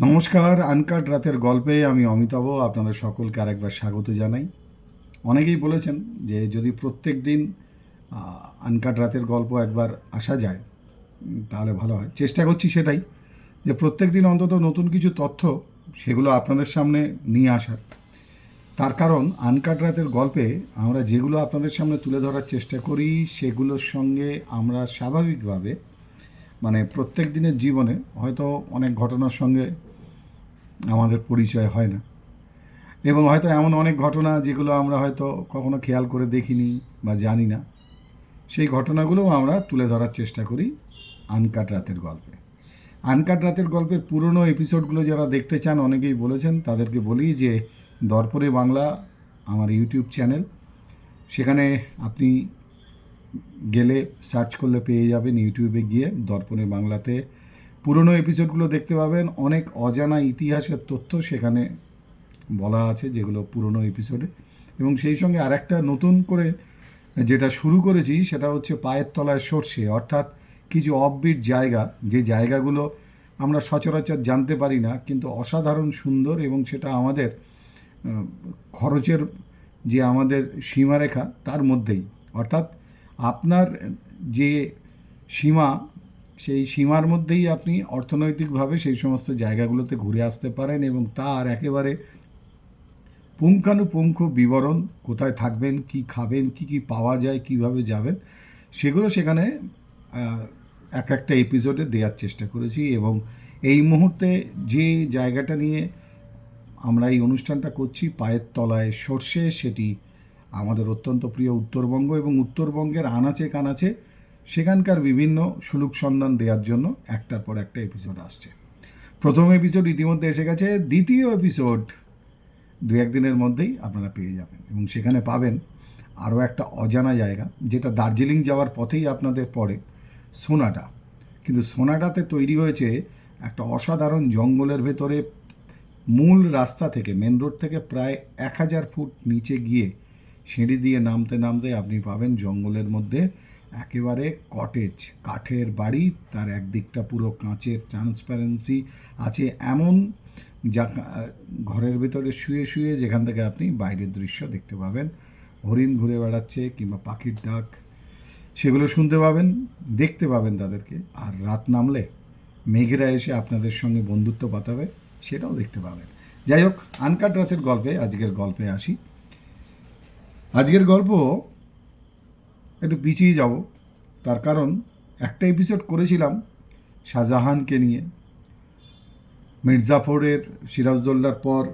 নমস্কার, আনকাট রাতের গল্পে আমি অমিতাভ, আপনাদের সকলকে আরেকবার স্বাগত জানাই। অনেকেই বলেছেন যে যদি প্রত্যেক দিন আনকাট রাতের গল্প একবার আসা যায় তাহলে ভালো হয়। চেষ্টা করছি সেটাই যে প্রত্যেক দিন অন্তত নতুন কিছু তথ্য সেগুলো আপনাদের সামনে নিয়ে আসার। তার কারণ, আনকাট রাতের গল্পে আমরা যেগুলো আপনাদের সামনে তুলে ধরার চেষ্টা করি, সেগুলোর সঙ্গে আমরা স্বাভাবিকভাবে মানে প্রত্যেক দিনের জীবনে হয়তো অনেক ঘটনার সঙ্গে আমাদের পরিচয় হয় না। এবং হয়তো এমন অনেক ঘটনা যেগুলো আমরা হয়তো কখনো খেয়াল করে দেখিনি বা জানি না। সেই ঘটনাগুলোও আমরা তুলে ধরার চেষ্টা করি আনকাট রাতের গল্পে। আনকাট রাতের গল্পের পুরনো এপিসোডগুলো যারা দেখতে চান, অনেকেই বলেছেন, তাদেরকে বলি যে দর্পণে বাংলা আমার ইউটিউব চ্যানেল। সেখানে আপনি গেলে সার্চ করলে পেয়ে যাবেন ইউটিউবে গিয়ে দর্পণে বাংলাতে পুরনো এপিসোডগুলো দেখতে পাবেন। অনেক অজানা ইতিহাসের তথ্য সেখানে বলা আছে যেগুলো পুরনো এপিসোডে এবং সেই সঙ্গে আরেকটা নতুন করে যেটা শুরু করেছি সেটা হচ্ছে পায়ের তলায় সর্ষে। অর্থাৎ কিছু অফবিট জায়গা, যে জায়গাগুলো আমরা সচরাচর জানতে পারি না, কিন্তু অসাধারণ সুন্দর এবং সেটা আমাদের খরচের যে আমাদের সীমারেখা, তার মধ্যেই। অর্থাৎ আপনার যে সীমা সেই সীমার মধ্যেই আপনি অর্থনৈতিকভাবে সেই সমস্ত জায়গাগুলোতে ঘুরে আসতে পারেন এবং তার একেবারে পুঙ্খানুপুঙ্খ বিবরণ কোথায় থাকবেন, কি খাবেন, কি কি পাওয়া যায়, কীভাবে যাবেন, সেগুলো সেখানে এক একটা এপিসোডে দেওয়ার চেষ্টা করেছি এবং এই মুহূর্তে যে জায়গাটা নিয়ে আমরা এই অনুষ্ঠানটা করছি, পায়ের তলায় সর্ষে, সেটি আমাদের অত্যন্ত প্রিয় উত্তরবঙ্গ এবং উত্তরবঙ্গের আনাচে কানাচে সেখানকার বিভিন্ন সুলুক সন্ধান দেওয়ার জন্য একটার পর একটা এপিসোড আসছে। প্রথম এপিসোড ইতিমধ্যে এসে গেছে, দ্বিতীয় এপিসোড দু একদিনের মধ্যেই আপনারা পেয়ে যাবেন এবং সেখানে পাবেন আরও একটা অজানা জায়গা, যেটা দার্জিলিং যাওয়ার পথেই আপনাদের পড়ে, সোনাটা। কিন্তু সোনাটাতে তৈরি হয়েছে একটা অসাধারণ জঙ্গলের ভেতরে মূল রাস্তা থেকে মেন রোড থেকে প্রায় এক হাজার ফুট নিচে গিয়ে সিঁড়ি দিয়ে নামতে নামতে আপনি পাবেন জঙ্গলের মধ্যে একেবারে কটেজ কাঠের বাড়ি, তার একদিকটা পুরো কাঁচের ট্রান্সপারেন্সি আছে এমন যা ঘরের ভেতরে শুয়ে শুয়ে যেখান থেকে আপনি বাইরের দৃশ্য দেখতে পাবেন। হরিণ ঘুরে বেড়াচ্ছে কিংবা পাখির ডাক, সেগুলো শুনতে পাবেন, দেখতে পাবেন তাদেরকে। আর রাত নামলে মেঘেরা এসে আপনাদের সঙ্গে বন্ধুত্ব পাতাবে সেটাও দেখতে পাবেন। যাই হোক আনকাট রাতের গল্পে, আজকের গল্পে আসি। আজকের গল্প একটু পিছিয়ে যাব। তার কারণ একটা এপিসোড করেছিলাম শাহজাহানকে নিয়ে। মির্জাফরের সিরাজদৌল্লার পর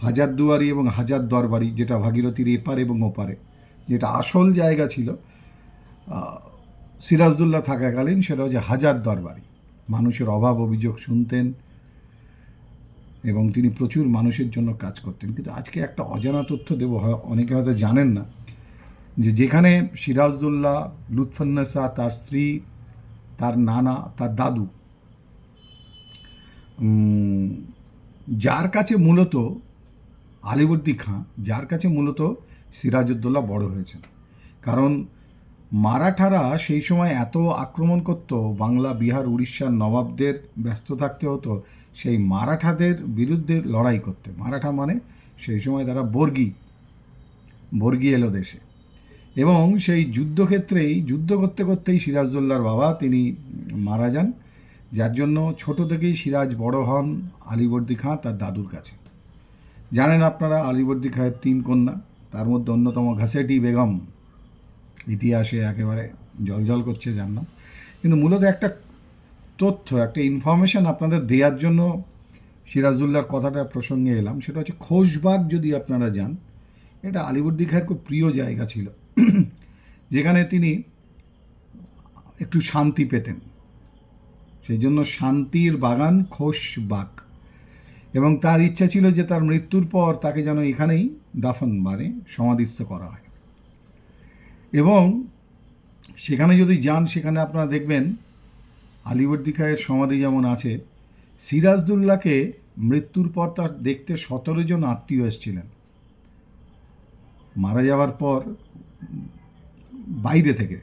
হাজারদুয়ারি এবং হাজার দরবারি যেটা ভাগীরথীর এপার এবং ওপারে যেটা আসল জায়গা ছিল আহ, সিরাজদৌল্লা থাকাকালীন সেটা হচ্ছে হাজার দরবারি। মানুষের অভাব অভিযোগ শুনতেন এবং তিনি প্রচুর মানুষের জন্য কাজ করতেন। কিন্তু আজকে একটা অজানা তথ্য দেব অনেকে হয়তো জানেন না। যে যেখানে সিরাজদৌল্লা লুৎফন্নেসা তার স্ত্রী, তার নানা, তার দাদু যার কাছে মূলত আলিবর্দি খাঁ, যার কাছে মূলত সিরাজউদ্দৌলা বড় হয়েছেন। কারণ মারাঠারা সেই সময় এত আক্রমণ করত, বাংলা, বিহার, উড়িষ্যার নবাবদের ব্যস্ত থাকতে হতো, সেই মারাঠাদের বিরুদ্ধে লড়াই করতে। মারাঠা মানে সেই সময় তারা বর্গী বর্গী এলো দেশে। এবং সেই যুদ্ধক্ষেত্রেই, যুদ্ধ করতে করতেই সিরাজদৌল্লার বাবা তিনি মারা যান, যার জন্য ছোট থেকেই সিরাজ বড় হন আলিবর্দি খাঁ, তার দাদুর কাছে। জানেন আপনারা আলিবর্দি খাঁয়ের তিন কন্যা, তার মধ্যে অন্যতম ঘাসেটি বেগম। ইতিহাসে একেবারে জলজল করছে নাম কিন্তু মূলত একটা তথ্য, একটা ইনফরমেশন আপনাদের দেওয়ার জন্য সিরাজুল্লাহর কথাটা প্রসঙ্গে এলাম, সেটা হচ্ছে খোশবাগ যদি আপনারা যান, এটা আলিবর্দী খায়ের খুব প্রিয় জায়গা ছিল। যেখানে তিনি একটু শান্তি পেতেন। সেই জন্য শান্তির বাগান খোশবাগ এবং তার ইচ্ছা ছিল যে তার মৃত্যুর পর তাকে যেন এখানেই দাফন মানে সমাধিস্থ করা হয়। এবং সেখানে যদি যান, সেখানে আপনারা দেখবেন আলিবর্দি খায়ের সমাধি যেমন আছে, সিরাজদুল্লাহকে মৃত্যুর পর তার দেখতে সতেরো জন আত্মীয় এসেছিলেন। মারা যাওয়ার পর বাইরে থেকে।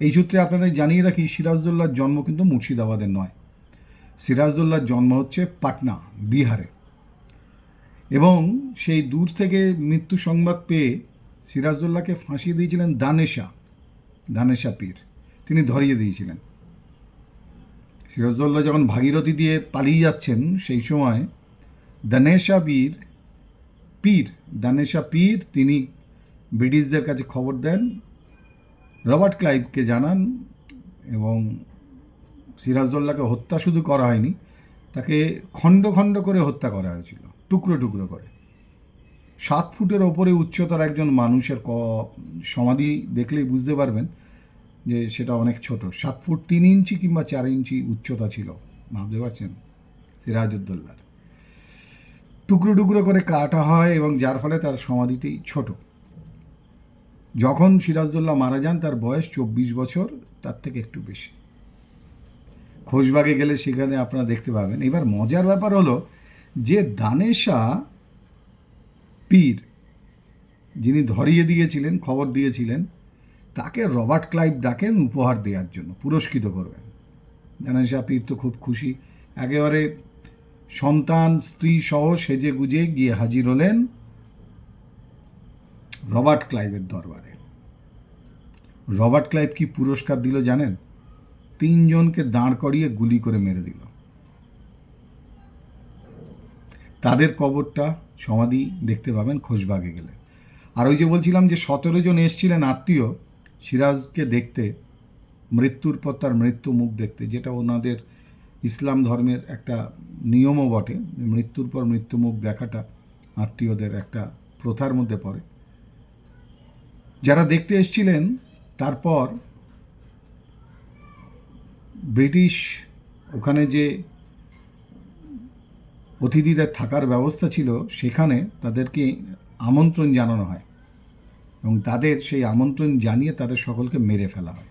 এই সূত্রে আপনাদের জানিয়ে রাখি, সিরাজদৌল্লার জন্ম কিন্তু মুর্শিদাবাদের নয়। সিরাজদৌল্লার জন্ম হচ্ছে পাটনা, বিহারে। এবং সেই দূর থেকে মৃত্যু সংবাদ পেয়ে সিরাজদৌল্লাকে ফাঁসিয়ে দিয়েছিলেন দানেশা দানেশা পীর। তিনি ধরিয়ে দিয়েছিলেন। সিরাজদৌল্লা যখন ভাগীরথী দিয়ে পালিয়ে যাচ্ছেন, সেই সময় দানেশা বীর পীর, দানেশা পীর, তিনি ব্রিটিশদের কাছে খবর দেন, রবার্ট ক্লাইভকে জানান এবং সিরাজদৌল্লাকে হত্যা শুধু করা হয়নি, তাকে খণ্ড খণ্ড করে হত্যা করা হয়েছিল, টুকরো টুকরো করে। সাত ফুটের ওপরে উচ্চতার একজন মানুষের ক সমাধি দেখলেই বুঝতে পারবেন যে সেটা অনেক ছোট। সাত ফুট তিন ইঞ্চি কিংবা চার ইঞ্চি উচ্চতা ছিল, ভাবতে পারছেন? সিরাজউদ্দৌলার টুকরো টুকরো করে কাটা হয় এবং যার ফলে তার সমাধিটি ছোট। যখন সিরাজদৌল্লা মারা যান, তার বয়স চব্বিশ বছর, তার থেকে একটু বেশি। খোশবাগে গেলে সেখানে আপনারা দেখতে পাবেন। এবার মজার ব্যাপার হলো যে দানেশা পীর, যিনি ধরিয়ে দিয়েছিলেন, খবর দিয়েছিলেন, তাকে রবার্ট ক্লাইভ ডাকেন উপহার দেওয়ার জন্য, পুরস্কৃত করবেন। দানেশা পীর তো খুব খুশি। একেবারে সন্তান, স্ত্রী সহ সেজে গুজে গিয়ে হাজির হলেন রবার্ট ক্লাইভের দরবারে। রবার্ট ক্লাইভ কি পুরস্কার দিল জানেন? তিনজনকে দাঁড় করিয়ে গুলি করে মেরে দিল। তাদের কবরটা সমাধি দেখতে পাবেন খোশবাগে গেলে। আর ওই যে বলছিলাম যে সতেরো জন এসছিলেন আত্মীয়, সিরাজকে দেখতে, মৃত্যুর পর তার মৃত্যু মুখ দেখতে, যেটা ওনাদের ইসলাম ধর্মের একটা নিয়মও বটে মৃত্যুর পর মৃত্যু মুখ দেখাটা আত্মীয়দের একটা প্রথার মধ্যে পড়ে। যারা দেখতে এসছিলেন তারপর ব্রিটিশ ওখানে যে অতিথিদের থাকার ব্যবস্থা ছিল, সেখানে তাদেরকে আমন্ত্রণ জানানো হয় এবং তাদের সেই আমন্ত্রণ জানিয়ে তাদের সকলকে মেরে ফেলা হয়।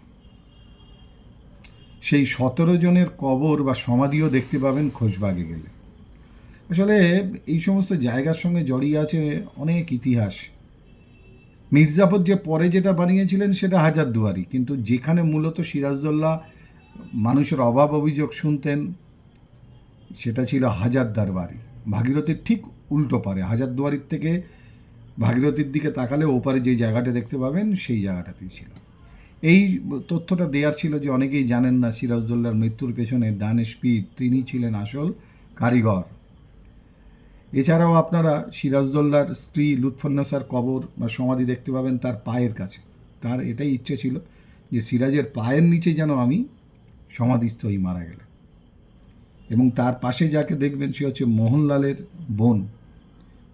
সেই সতেরো জনের কবর বা সমাধিও দেখতে পাবেন খোঁজবাগে গেলে। আসলে এই সমস্ত জায়গার সঙ্গে জড়িয়ে আছে অনেক ইতিহাস। মির্জাফর যে পরে যেটা বানিয়েছিলেন সেটা হাজারদুয়ারি কিন্তু যেখানে মূলত সিরাজদৌল্লা মানুষের অভাব অভিযোগ শুনতেন, সেটা ছিল হাজারদার বাড়ি ভাগীরথীর ঠিক উল্টো পারে। হাজারদুয়ারির থেকে ভাগীরথীর দিকে তাকালে ওপারে যে জায়গাটা দেখতে পাবেন, সেই জায়গাটাতেই ছিল। এই তথ্যটা দেওয়ার ছিল যে অনেকেই জানেন না সিরাজদৌল্লার মৃত্যুর পেছনে দানেশ পীর, তিনি ছিলেন আসল কারিগর। এছাড়াও আপনারা সিরাজদৌল্লার স্ত্রী লুৎফন্নসার কবর বা সমাধি দেখতে পাবেন তার পায়ের কাছে। তার এটাই ইচ্ছে ছিল যে সিরাজের পায়ের নিচে যেন আমি সমাধিস্থ হই মারা গেলে এবং তার পাশে যাকে দেখবেন সে হচ্ছে মোহনলালের বোন।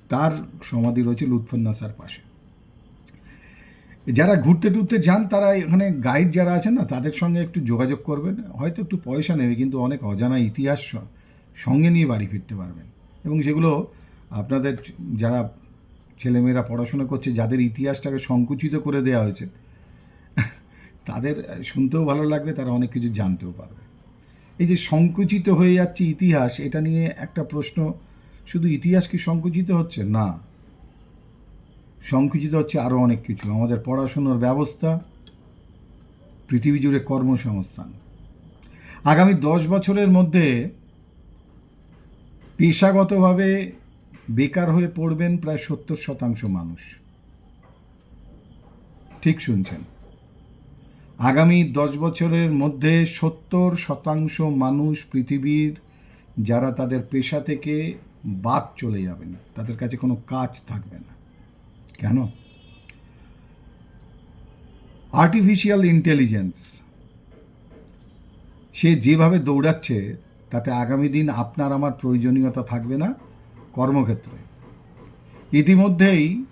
তার সমাধি রয়েছে লুৎফন্নাসার পাশে। যারা ঘুরতে টুরতে যান, তারা এখানে গাইড যারা আছেন না, তাদের সঙ্গে একটু যোগাযোগ করবেন। হয়তো একটু পয়সা নেবে, কিন্তু অনেক অজানা ইতিহাস সঙ্গে নিয়ে বাড়ি ফিরতে পারবেন। এবং সেগুলো আপনাদের যারা ছেলেমেয়েরা পড়াশোনা করছে, যাদের ইতিহাসটাকে সংকুচিত করে দেওয়া হয়েছে, তাদের শুনতেও ভালো লাগবে, তারা অনেক কিছু জানতেও পারবে। এই যে সংকুচিত হয়ে যাচ্ছে ইতিহাস, এটা নিয়ে একটা প্রশ্ন, শুধু ইতিহাস কি সংকুচিত হচ্ছে? না। সংকুচিত হচ্ছে আরও অনেক কিছু। আমাদের পড়াশুনোর ব্যবস্থা, পৃথিবী জুড়ে কর্মসংস্থান। আগামী দশ বছরের মধ্যে পেশাগতভাবে বেকার হয়ে পড়বেন প্রায় সত্তর শতাংশ মানুষ। ঠিক শুনছেন। আগামী দশ বছরের মধ্যে সত্তর শতাংশ মানুষ পৃথিবীর যারা তাদের পেশা থেকে বাদ চলে যাবেন, তাদের কাছে কোনো কাজ থাকবে না। কেন? আর্টিফিশিয়াল ইন্টেলিজেন্স সে যেভাবে দৌড়াচ্ছে তাতে আগামী দিন আপনার আমার প্রয়োজনীয়তা থাকবে না কর্মক্ষেত্রে। ইতিমধ্যেই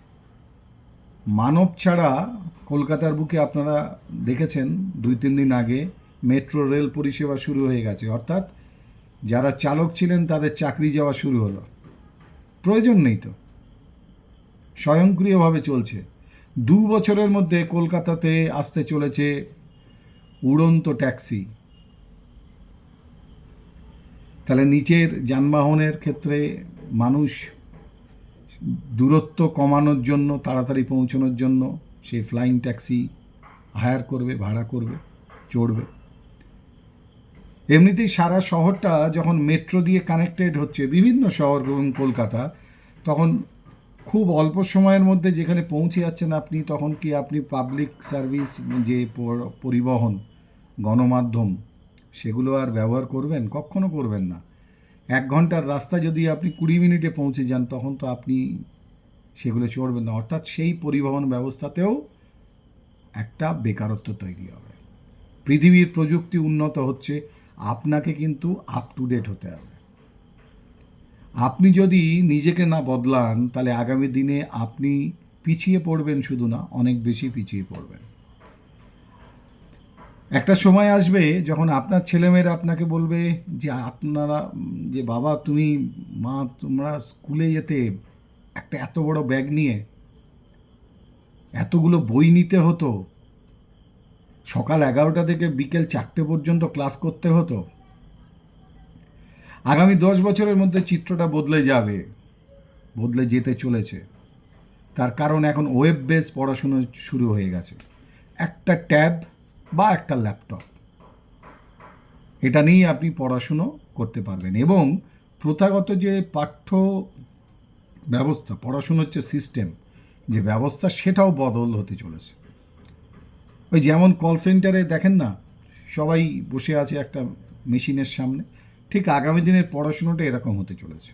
মানব ছাড়া কলকাতার বুকে আপনারা দেখেছেন, দুই, তিন দিন আগে মেট্রো রেল পরিষেবা শুরু হয়ে গেছে। অর্থাৎ যারা চালক ছিলেন তাদের চাকরি যাওয়া শুরু হলো। প্রয়োজন নেই তো। স্বয়ংক্রিয়ভাবে চলছে। দু বছরের মধ্যে কলকাতাতে আসতে চলেছে উড়ন্ত ট্যাক্সি। তাহলে নিচের যানবাহনের ক্ষেত্রে মানুষ দূরত্ব কমানোর জন্য, তাড়াতাড়ি পৌঁছানোর জন্য সে ফ্লাইং ট্যাক্সি হায়ার করবে, ভাড়া করবে, চড়বে। এমনিতেই সারা শহরটা যখন মেট্রো দিয়ে কানেক্টেড হচ্ছে, বিভিন্ন শহর এবং কলকাতা, তখন খুব অল্প সময়ের মধ্যে যেখানে পৌঁছে যাচ্ছেন আপনি, তখন কি আপনি পাবলিক সার্ভিস যে পরিবহন, গণমাধ্যম সেগুলো আর ব্যবহার করবেন, কখনো করবেন না। এক ঘণ্টার রাস্তা যদি আপনি কুড়ি মিনিটে পৌঁছে যান, তখন তো আপনি সেগুলো চড়বেন না। অর্থাৎ সেই পরিবহন ব্যবস্থাতেও একটা বেকারত্ব তৈরি হবে। পৃথিবীর প্রযুক্তি উন্নত হচ্ছে, আপনাকে কিন্তু আপ টু ডেট হতে হবে। আপনি যদি নিজেকে না বদলান, তাহলে আগামী দিনে আপনি পিছিয়ে পড়বেন শুধু না, অনেক বেশি পিছিয়ে পড়বেন। একটা সময় আসবে যখন আপনার ছেলেমেয়েরা আপনাকে বলবে যে আপনারা, যে বাবা তুমি, মা তোমরা স্কুলে যেতে একটা এত বড় ব্যাগ নিয়ে এতগুলো বই নিতে হতো। সকাল এগারোটা থেকে বিকেল চারটে পর্যন্ত ক্লাস করতে হতো। আগামী দশ বছরের মধ্যে চিত্রটা বদলে যাবে, বদলে যেতে চলেছে। তার কারণ এখন ওয়েব বেস পড়াশুনো শুরু হয়ে গেছে। একটা ট্যাব বা একটা ল্যাপটপ এটা নিয়েই আপনি পড়াশুনো করতে পারবেন এবং প্রথাগত যে পাঠ্য ব্যবস্থা, পড়াশুনোর যে সিস্টেম যে ব্যবস্থা, সেটাও বদল হতে চলেছে। ওই যেমন কল সেন্টারে দেখেন না, সবাই বসে আছে একটা মেশিনের সামনে, ঠিক আগামী দিনের পড়াশুনোটা এরকম হতে চলেছে।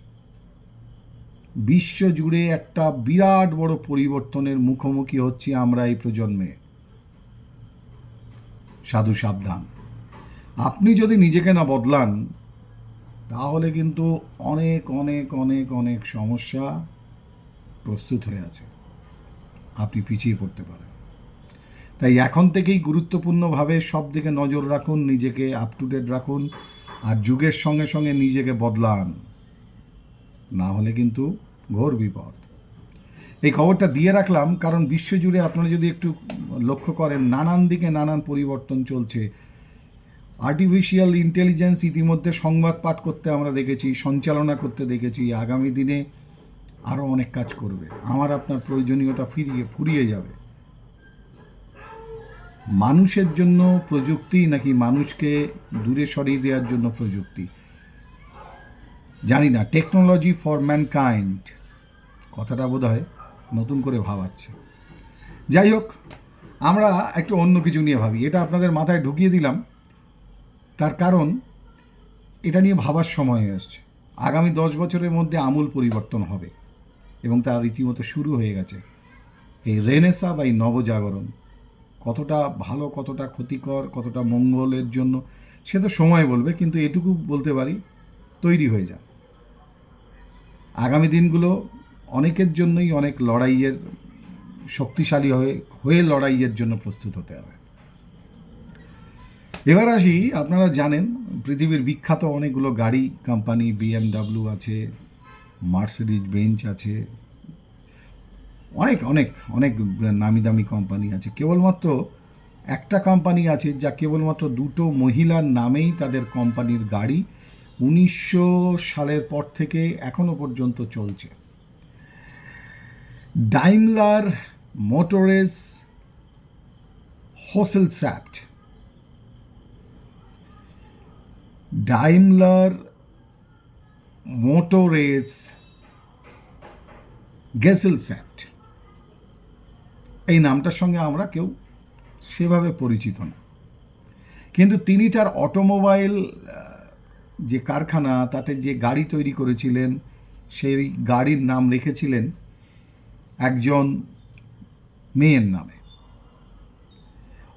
বিশ্ব জুড়ে একটা বিরাট বড় পরিবর্তনের মুখোমুখি হচ্ছি আমরা এই প্রজন্মে। সাধু সাবধান। আপনি যদি নিজেকে না বদলান, তাহলে কিন্তু অনেক অনেক অনেক অনেক সমস্যা প্রস্তুত হয়ে আছে। আপনি পিছিয়ে পড়তে পারেন। তাই এখন থেকেই গুরুত্বপূর্ণভাবে সব দিকে নজর রাখুন, নিজেকে আপ টু ডেট রাখুন আর যুগের সঙ্গে সঙ্গে নিজেকে বদলান। না হলে কিন্তু ঘোর বিপদ। এই খবরটা দিয়ে রাখলাম, কারণ বিশ্বজুড়ে আপনারা যদি একটু লক্ষ্য করেন, নানান দিকে নানান পরিবর্তন চলছে। আর্টিফিশিয়াল ইন্টেলিজেন্স ইতিমধ্যে সংবাদ পাঠ করতে আমরা দেখেছি, সঞ্চালনা করতে দেখেছি। আগামী দিনে আরও অনেক কাজ করবে। আমার আপনার প্রয়োজনীয়তা ফিরিয়ে, ফুরিয়ে যাবে। মানুষের জন্য প্রযুক্তি নাকি মানুষকে দূরে সরিয়ে দেওয়ার জন্য প্রযুক্তি? জানি না। টেকনোলজি ফর ম্যানকাইন্ড কথাটা বোধ হয় নতুন করে ভাবাচ্ছে। যাই হোক আমরা একটু অন্য কিছু নিয়ে ভাবি। এটা আপনাদের মাথায় ঢুকিয়ে দিলাম। তার কারণ, এটা নিয়ে ভাবার সময় এসছে আগামী দশ বছরের মধ্যে আমূল পরিবর্তন হবে এবং তার রীতিমতো শুরু হয়ে গেছে। এই রেনেসা বা এই নবজাগরণ, কতটা ভালো, কতটা ক্ষতিকর, কতটা মঙ্গলের জন্য, সে তো সময় বলবে, কিন্তু এটুকু বলতে পারি, তৈরি হয়ে যান। আগামী দিনগুলো অনেকের জন্যই অনেক লড়াইয়ের শক্তিশালী হয়ে হয়ে লড়াইয়ের জন্য প্রস্তুত হতে হবে। এবার আসি, আপনারা জানেন, পৃথিবীর বিখ্যাত অনেকগুলো গাড়ি, কোম্পানি, বিএমডাব্লিউ আছে, মার্সিডিজ বেঞ্চ আছে, অনেক অনেক অনেক নামি দামি কোম্পানি আছে। কেবলমাত্র একটা কোম্পানি আছে যা কেবলমাত্র দুটো মহিলার নামেই তাদের কোম্পানির গাড়ি উনিশশো সালের পর থেকে এখনও পর্যন্ত চলছে। ডাইমলার স্যাপ্ট ডাইমলার মোটরেস গেসেল স্যাপ্ট এই নামটার সঙ্গে আমরা কেউ সেভাবে পরিচিত না। কিন্তু তিনি তার অটোমোবাইল যে কারখানা, তাতে যে গাড়ি তৈরি করেছিলেন, সেই গাড়ির নাম রেখেছিলেন একজন মেয়ের নামে।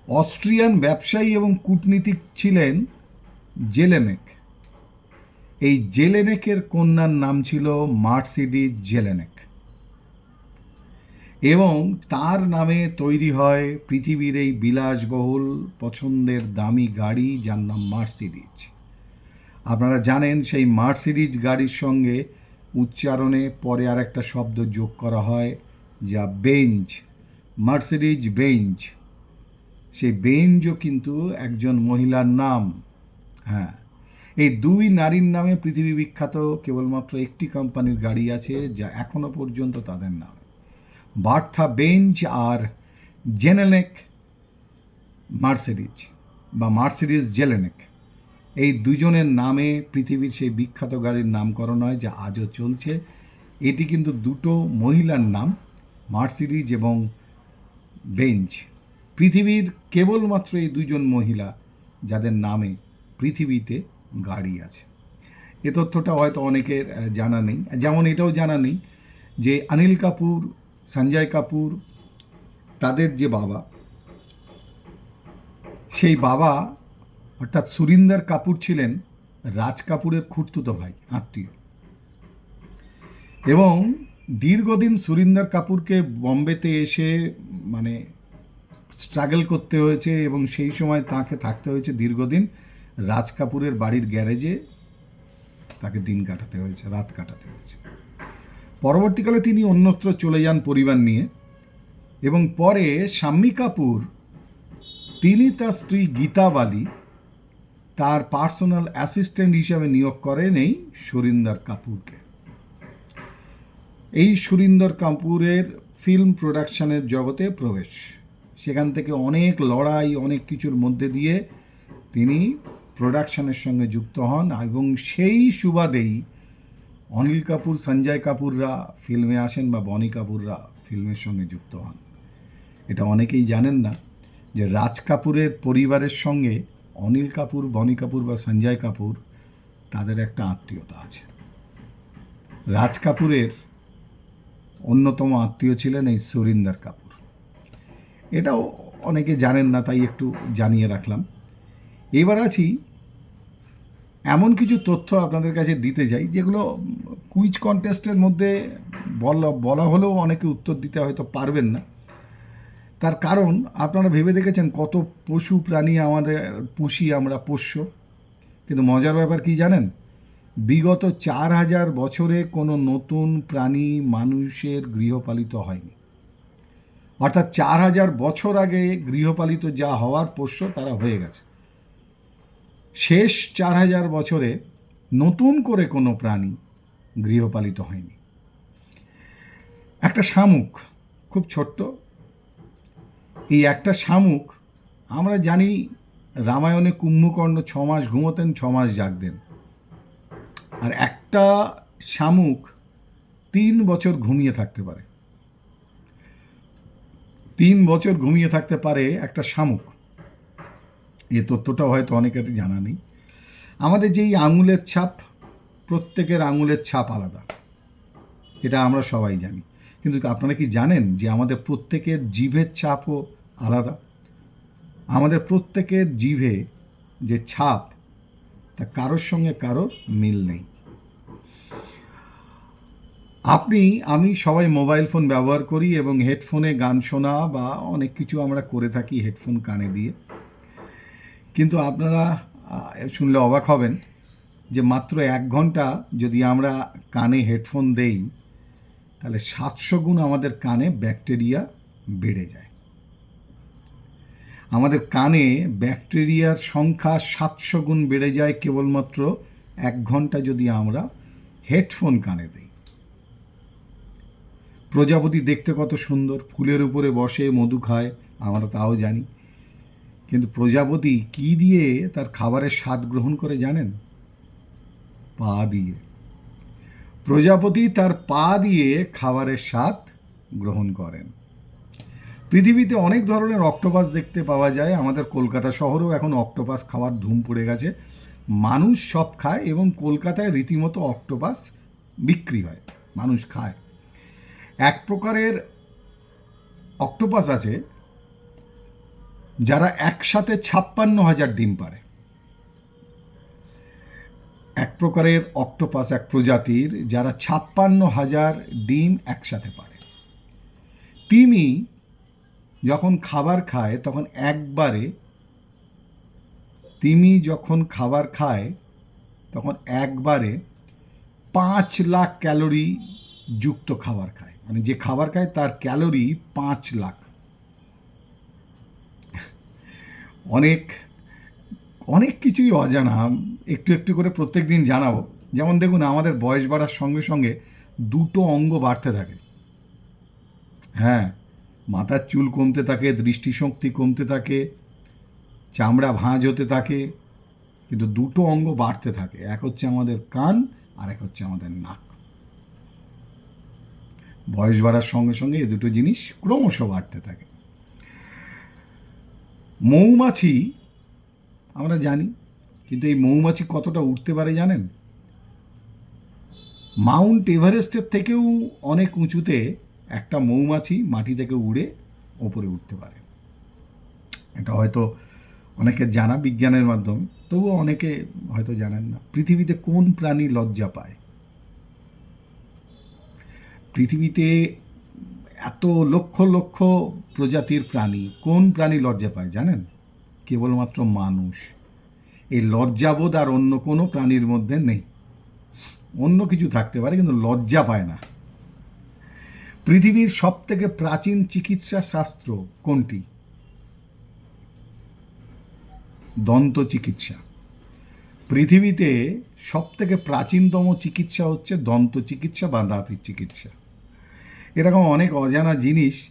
অস্ট্রিয়ান ব্যবসায়ী এবং কূটনীতিক ছিলেন জেলেনেক। এই জেলেনেকের কন্যার নাম ছিল মার্সিডিজ জেলেনেক। এবং তার নামে তৈরি হয় পৃথিবীর এই বিলাসবহুল, পছন্দের দামি গাড়ি যার নাম মার্সিডিজ। আপনারা জানেন সেই মার্সিডিজ গাড়ির সঙ্গে উচ্চারণে পরে আর একটা শব্দ যোগ করা হয়, যা বেঞ্চ। মার্সিডিজ বেঞ্চ সেই বেঞ্চও কিন্তু একজন মহিলার নাম। হ্যাঁ। এই দুই নারীর নামে পৃথিবী বিখ্যাত কেবলমাত্র একটি কোম্পানির গাড়ি আছে, যা এখনও পর্যন্ত তাদের নামে। বার্থা বেঞ্চ আর জেনেনেক মার্সিডিজ বা মার্সিডিজ জেলেনেক এই দুজনের নামে পৃথিবীর সেই বিখ্যাত গাড়ির নামকরণ হয়, যা আজও চলছে। এটি কিন্তু দুটো মহিলার নাম মার্সিডিজ এবং বেঞ্চ। পৃথিবীর কেবলমাত্র এই দুজন মহিলা, যাদের নামে পৃথিবীতে গাড়ি আছে। এ তথ্যটা হয়তো অনেকের জানা নেই। যেমন এটাও জানা নেই যে অনিল কাপুর, সঞ্জয় কাপুর, তাদের যে বাবা, সেই বাবা অর্থাৎ সুরিন্দার কাপুর ছিলেন রাজ কাপুরের খুঁড়তুতো ভাই, আত্মীয়। এবং দীর্ঘদিন সুরিন্দর কাপুরকে বম্বেতে এসে মানে স্ট্রাগল করতে হয়েছে এবং সেই সময় তাকে থাকতে হয়েছে দীর্ঘদিন। রাজ কাপুরের বাড়ির গ্যারেজে তাকে দিন কাটাতে হয়েছে, রাত কাটাতে হয়েছে। পরবর্তীকালে তিনি অন্যত্র চলে যান পরিবার নিয়ে এবং পরে শাম্মী কাপুর, তিনি তার স্ত্রী গীতা বালি, তার পার্সোনাল অ্যাসিস্ট্যান্ট হিসাবে নিয়োগ করেন এই সুরিন্দর কাপুরকে। এই সুরিন্দর কাপুরের ফিল্ম প্রোডাকশানের জগতে প্রবেশ। সেখান থেকে অনেক লড়াই, অনেক কিছুর মধ্যে দিয়ে তিনি প্রোডাকশানের সঙ্গে যুক্ত হন এবং সেই সুবাদেই অনিল কাপুর, সঞ্জয় কাপুররা ফিল্মে আসেন বা বনি কাপুররা ফিল্মের সঙ্গে যুক্ত হন। এটা অনেকেই জানেন না যে রাজ কাপুরের পরিবারের সঙ্গে অনিল কাপুর, বনি কাপুর বা সঞ্জয় কাপুর তাদের একটা আত্মীয়তা আছে। রাজ কাপুরের অন্যতম আত্মীয় ছিলেন এই সুরিন্দর কাপুর। এটাও অনেকে জানেন না, তাই একটু জানিয়ে রাখলাম। এবার আছি এমন কিছু তথ্য আপনাদের কাছে দিতে যাই যেগুলো কুইজ কন্টেস্টের মধ্যে বলা বলা হলেও অনেকে উত্তর দিতে হয়তো পারবেন না। তার কারণ, আপনারা ভেবে দেখেছেন কত পশু প্রাণী আমাদের, পুষি আমরা পোষ্য। কিন্তু মজার ব্যাপার কি জানেন? বিগত চার হাজার বছরে কোনো নতুন প্রাণী মানুষের গৃহপালিত হয়নি। অর্থাৎ চার হাজার বছর আগে গৃহপালিত যা হওয়ার পোষ্য তারা হয়ে গেছে। শেষ চার হাজার বছরে নতুন করে কোনো প্রাণী গৃহপালিত হয়নি। একটা শামুক খুব ছোট্ট। এই একটা শামুক আমরা জানি রামায়ণে কুম্ভকর্ণ ছ মাস ঘুমোতেন, ছ মাস জাগতেন। আর একটা শামুক তিন বছর ঘুমিয়ে থাকতে পারে। তিন বছর ঘুমিয়ে থাকতে পারে একটা শামুক। এ তথ্যটাও হয়তো অনেকের জানা নেই। আমাদের যেই আঙুলের ছাপ, প্রত্যেকের আঙুলের ছাপ আলাদা। এটা আমরা সবাই জানি। কিন্তু আপনারা কি জানেন যে আমাদের প্রত্যেকের জিভের ছাপও আলাদা? আমাদের প্রত্যেকের জিভে যে ছাপ তা কারোর সঙ্গে কারোর মিল নেই। আপনি, আমি সবাই মোবাইল ফোন ব্যবহার করি এবং হেডফোনে গান শোনা বা অনেক কিছু আমরা করে থাকি হেডফোন কানে দিয়ে। কিন্তু আপনারা শুনলে অবাক হবেন যে মাত্র এক ঘণ্টা যদি আমরা কানে হেডফোন দেই, তাহলে সাতশো গুণ আমাদের কানে ব্যাকটেরিয়া বেড়ে যায়। আমাদের কানে ব্যাকটেরিয়ার সংখ্যা সাতশো গুণ বেড়ে যায় কেবলমাত্র এক ঘণ্টা যদি আমরা হেডফোন কানে দিই। প্রজাপতি দেখতে কত সুন্দর, ফুলের উপরে বসে মধু খায়, আমরা তাও জানি। কিন্তু প্রজাপতি কি দিয়ে তার খাবারের স্বাদ গ্রহণ করে জানেন? পা দিয়ে। প্রজাপতি তার পা দিয়ে খাবারের স্বাদ গ্রহণ করেন। পৃথিবীতে অনেক ধরনের অক্টোপাস দেখতে পাওয়া যায়। আমাদের কলকাতা শহরেও এখন অক্টোপাস খাওয়ার ধুম পড়ে গেছে। মানুষ সব খায় এবং কলকাতায় রীতিমতো অক্টোপাস বিক্রি হয়। মানুষ খায়। এক প্রকারের অক্টোপাস আছে যারা একসাথে ছাপ্পান্ন হাজার ডিম পারে এক প্রকারের অক্টোপাস এক প্রজাতির যারা ছাপ্পান্ন হাজার ডিম একসাথে পারে তিমি যখন খাবার খায়, তখন একবারে তিমি যখন খাবার খায়, তখন একবারে পাঁচ লাখ ক্যালোরি যুক্ত খাবার খায়। মানে যে খাবার খায়, তার ক্যালোরি পাঁচ লাখ। অনেক অনেক কিছুই অজানা। একটু একটু করে প্রত্যেক দিন জানাব। যেমন দেখুন, আমাদের বয়স বাড়ার সঙ্গে সঙ্গে দুটো অঙ্গ বাড়তে থাকে। হ্যাঁ মাথার চুল কমতে থাকে, দৃষ্টিশক্তি কমতে থাকে, চামড়া ভাঁজ হতে থাকে, কিন্তু দুটো অঙ্গ বাড়তে থাকে, এক হচ্ছে আমাদের কান আর এক হচ্ছে আমাদের নাক। বয়স বাড়ার সঙ্গে সঙ্গে এই দুটো জিনিস ক্রমশ বাড়তে থাকে। মৌমাছি, আমরা জানি, কিন্তু এই মৌমাছি কতটা উঠতে পারে জানেন? মাউন্ট এভারেস্টের থেকেও অনেক উঁচুতে একটা মৌমাছি মাটি থেকে উড়ে ওপরে উঠতে পারে। এটা হয়তো অনেকে জানা বিজ্ঞানের মাধ্যমে, তবুও অনেকে হয়তো জানেন না। পৃথিবীতে কোন প্রাণী লজ্জা পায়? পৃথিবীতে এত লক্ষ লক্ষ প্রজাতির প্রাণী, কোন প্রাণী লজ্জা পায় জানেন? কেবলমাত্র মানুষ। এই লজ্জাবোধ আর অন্য কোনো প্রাণীর মধ্যে নেই। অন্য কিছু থাকতে পারে কিন্তু লজ্জা পায় না। পৃথিবীর সব থেকে প্রাচীন চিকিৎসা শাস্ত্র কোনটি? দন্ত চিকিৎসা। পৃথিবীতে সব থেকে প্রাচীনতম চিকিৎসা হচ্ছে দন্ত চিকিৎসা বা দাঁতের চিকিৎসা। এরকম অনেক অজানা জিনিস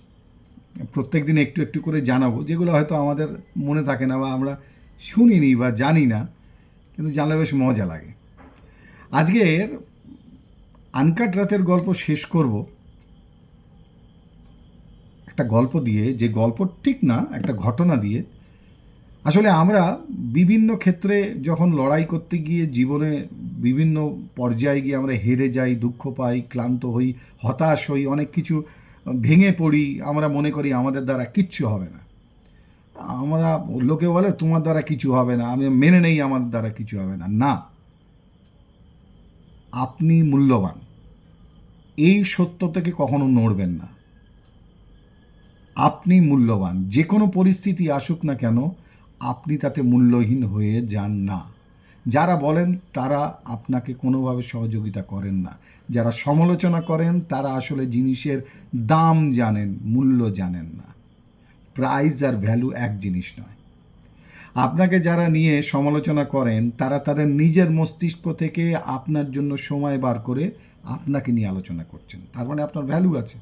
প্রত্যেক দিন একটু একটু করে জানাব, যেগুলো হয়তো আমাদের মনে থাকে না বা আমরা শুনিনি বা জানি না, কিন্তু জানলে বেশ মজা লাগে। আজকের আনকাট রাতের গল্প শেষ করব। একটা গল্প দিয়ে, যে গল্প ঠিক না, একটা ঘটনা দিয়ে, আসলে আমরা বিভিন্ন ক্ষেত্রে যখন লড়াই করতে গিয়ে জীবনে বিভিন্ন পর্যায়ে গিয়ে আমরা হেরে যাই, দুঃখ পাই, ক্লান্ত হই, হতাশ হই, অনেক কিছু ভেঙে পড়ি, আমরা মনে করি আমাদের দ্বারা কিচ্ছু হবে না। আমরা লোকে বলে, তোমার দ্বারা কিছু হবে না, আমি মেনে নেই, আমার দ্বারা কিছু হবে না। না। আপনি মূল্যবান। এই সত্য থেকে কখনো নড়বেন না। আপনি মূল্যবান, যে কোনো পরিস্থিতি আসুক না কেন, আপনি তাতে মূল্যহীন হয়ে যান না। যারা বলেন তারা আপনাকে কোনোভাবে সহযোগিতা করেন না। যারা সমালোচনা করেন তারা আসলে জিনিসের দাম জানেন, মূল্য জানেন না। প্রাইস আর ভ্যালু এক জিনিস নয়। আপনাকে যারা নিয়ে সমালোচনা করেন, তারা তাদের নিজের মস্তিষ্ক থেকে আপনার জন্য সময় বার করে আপনাকে নিয়ে আলোচনা করছেন। তার মানে আপনার ভ্যালু আছে।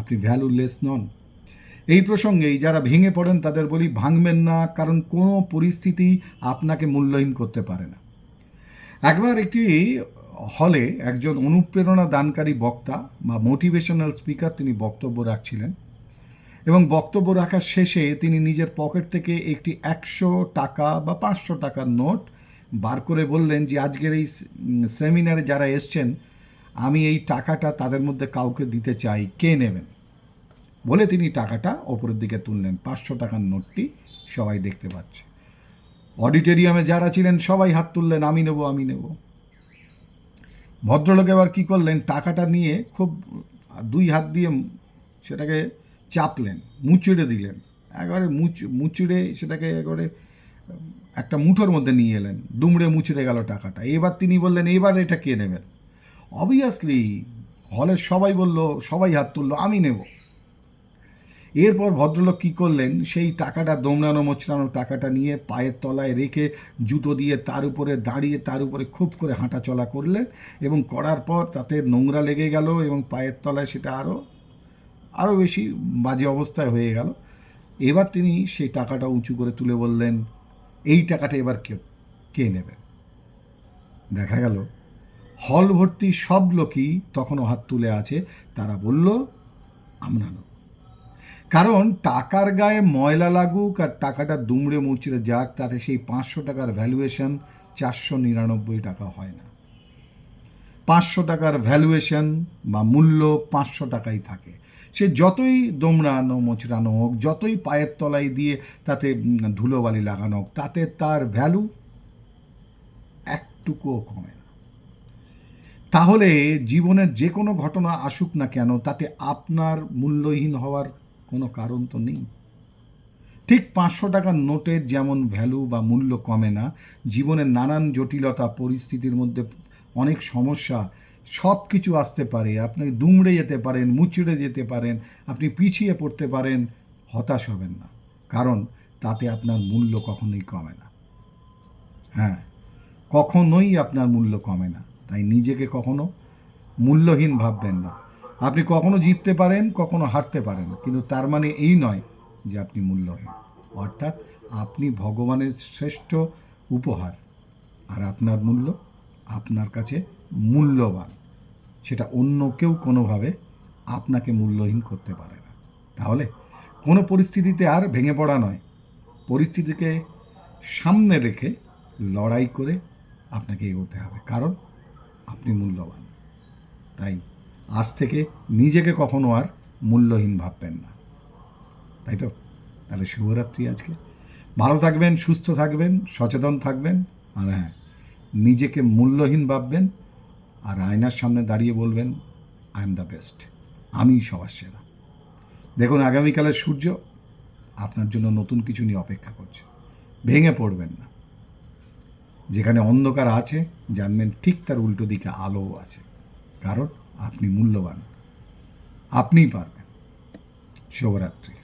আপনি ভ্যালুলেস নন। এই প্রসঙ্গেই যারা ভেঙে পড়েন, তাদের বলি, ভাঙবেন না, কারণ কোনো পরিস্থিতি আপনাকে মূল্যায়ন করতে পারে না। একবার একটি হলে একজন অনুপ্রেরণা দানকারী বক্তা বা মোটিভেশনাল স্পিকার তিনি বক্তব্য রাখছিলেন এবং বক্তব্য রাখার শেষে তিনি নিজের পকেট থেকে একটি একশো টাকা বা পাঁচশো টাকার নোট বার করে বললেন যে, আজকের এই সেমিনারে যারা এসছেন আমি এই টাকাটা তাদের মধ্যে কাউকে দিতে চাই, কে নেবেন? বলে তিনি টাকাটা ওপরের দিকে তুললেন। পাঁচশো টাকার নোটটি সবাই দেখতে পাচ্ছে। অডিটোরিয়ামে যারা ছিলেন সবাই হাত তুললেন, আমি নেব আমি নেব। ভদ্রলোক এবার কী করলেন? টাকাটা নিয়ে খুব দুই হাত দিয়ে সেটাকে চাপলেন, মুচড়ে দিলেন। একবারে মুচ, মুচড়ে সেটাকে একবারে একটা মুঠোর মধ্যে নিয়ে এলেন। দুমড়ে মুচড়ে গেল টাকাটা। এবার তিনি বললেন, এবার এটা কে নেবেন? অবভিয়াসলি হলের সবাই বলল, সবাই হাত তুললো, আমি নেব। এরপর ভদ্রলোক কী করলেন, সেই টাকাটা দমড়ানো, মোচড়ানো টাকাটা নিয়ে পায়ের তলায় রেখে জুতো দিয়ে তার উপরে দাঁড়িয়ে, তার উপরে খুব করে হাঁটা চলা করলেন এবং করার পর তাতে নোংরা লেগে গেল এবং পায়ের তলায় সেটা আরও আরও বেশি বাজে অবস্থায় হয়ে গেল। এবার তিনি সেই টাকাটা উঁচু করে তুলে বললেন, এই টাকাটা এবার কে কে নেবেন দেখা গেল হল ভর্তি সব লোকই তখনও হাত তুলে আছে। তারা বলল, আমরা নেব কারণ টাকার গায়ে ময়লা লাগুক আর টাকাটা দুমড়ে মুচড়ে যাক, তাতে সেই পাঁচশো টাকার ভ্যালুয়েশন চারশো নিরানব্বই টাকা হয় না। পাঁচশো টাকার ভ্যালুয়েশন বা মূল্য পাঁচশো টাকাই থাকে। সে যতই দোমড়ানো, মোচড়ানো হোক, যতই পায়ের তলায় দিয়ে তাতে ধুলোবালি লাগানো হোক, তাতে তার ভ্যালু একটুকুও কমে না। তাহলে জীবনের যে কোনো ঘটনা আসুক না কেন, তাতে আপনার মূল্যহীন হওয়ার কোনো কারণ তো নেই। ঠিক পাঁচশো টাকার নোটের যেমন ভ্যালু বা মূল্য কমে না জীবনের নানান জটিলতা, পরিস্থিতির মধ্যে অনেক সমস্যা সব কিছু আসতে পারে। আপনি দুমড়ে যেতে পারেন, মুচড়ে যেতে পারেন, আপনি পিছিয়ে পড়তে পারেন, হতাশ হবেন না। কারণ তাতে আপনার মূল্য কখনোই কমে না। হ্যাঁ কখনোই আপনার মূল্য কমে না। তাই নিজেকে কখনো মূল্যহীন ভাববেন না। আপনি কখনো জিততে পারেন, কখনো হারতে পারেন, কিন্তু তার মানে এই নয় যে আপনি মূল্যহীন। অর্থাৎ আপনি ভগবানের শ্রেষ্ঠ উপহার। আর আপনার মূল্য আপনার কাছে মূল্যবান। সেটা অন্য কেউ কোনোভাবে আপনাকে মূল্যহীন করতে পারে না। তাহলে কোনো পরিস্থিতিতে আর ভেঙে পড়া নয়। পরিস্থিতিকে সামনে রেখে লড়াই করে আপনাকে এগোতে হবে। কারণ আপনি মূল্যবান। তাই আজ থেকে নিজেকে কখনো আর মূল্যহীন ভাববেন না। তাই তো? তাহলে শুভরাত্রি আজকে। ভালো থাকবেন, সুস্থ থাকবেন, সচেতন থাকবেন আর হ্যাঁ নিজেকে মূল্যহীন ভাববেন আর আয়নার সামনে দাঁড়িয়ে বলবেন আই এম দ্য বেস্ট আমি সবার সেরা। দেখুন, আগামীকালের সূর্য আপনার জন্য নতুন কিছু নিয়ে অপেক্ষা করছে। ভেঙে পড়বেন না। যেখানে অন্ধকার আছে, জানবেন ঠিক তার উল্টো দিকে আলোও আছে। কারণ আপনি মূল্যবান। আপনিই পারবেন। শুভরাত্রি।